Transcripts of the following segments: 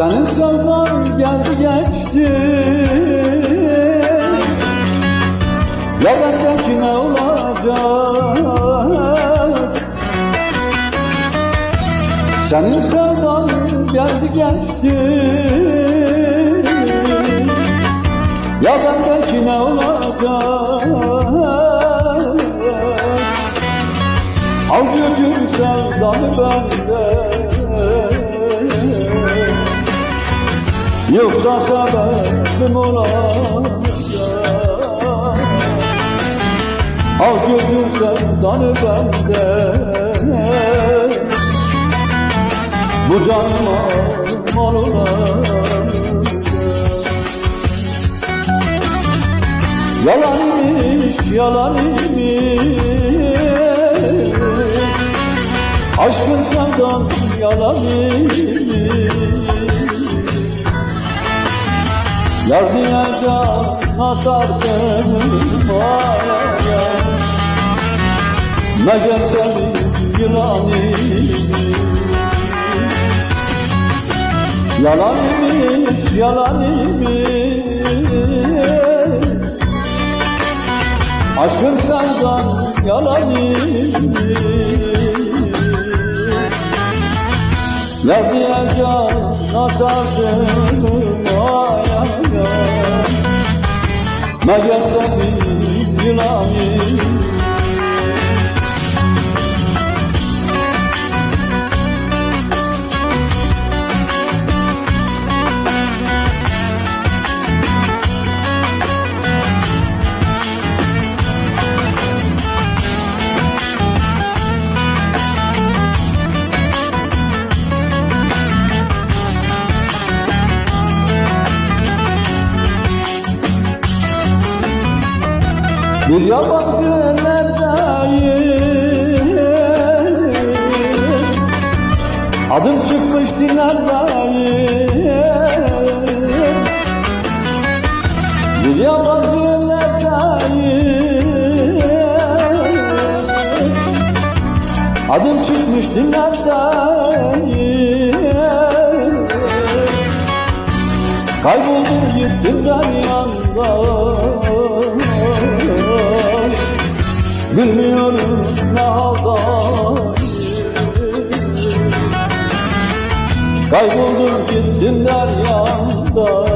Senin sevdan geldi geçti? Ya bendeki ne olacak? Senin sevdan geldi geçti? Ya bendeki ne olacak? Al götür sevdanı benden Yoksa sebebim olacak Al götür sevdanı benden. Bu canıma mal olacak Yalan imiş, yalan imiş Aşkın sevdan yalan Yar diyeceğim nasardım ayaya Meğer senin yılan imiş Yalan imiş, yalan imiş Aşkım senden yalan imiş Yar diyeceğim nasardım ayaya Meğer senin yılan Bir yabancı ellerdeyim Adım çıkmış dillerdeyim Bir yabancı ellerdeyim Adım çıkmış dillerdeyim Kayboldum gittim deryandan Bilmiyorum ne halda Kayboldum gittim deryanda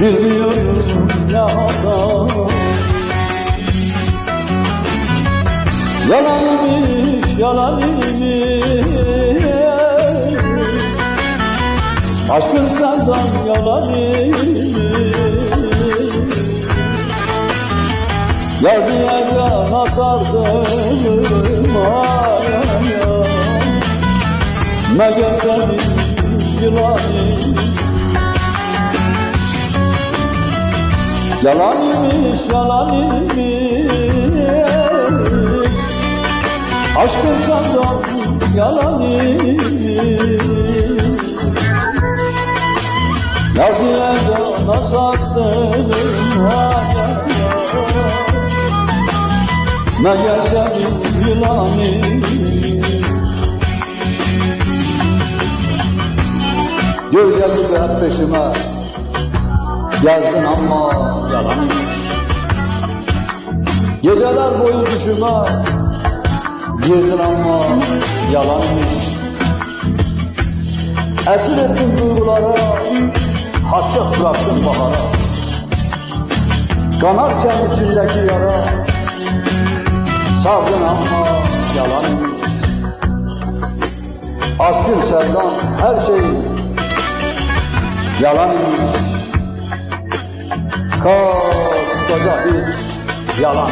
Bilmiyorum ne halda Yalan imiş, yalan imiş. Aşkın senden yalan imiş Yar diye cana sardım ayaya Meğer senin yılan imiş Yalan imiş, yalan imiş. Aşkın senden yalan imiş. Yar diye cana sardım ayaya Meğer senin yılan imiş Gölge gibi hep peşime. Gezdin ama yalan. Geceler boyu düşüme Girdin ama yalan. İmiş Esir ettin duygulara. Hasret bıraktın bahara. Kanarken içindeki yara Sardın ama yalan. İmiş Aşkın sevdan her şey yalan. İmiş Koskoca bir yalan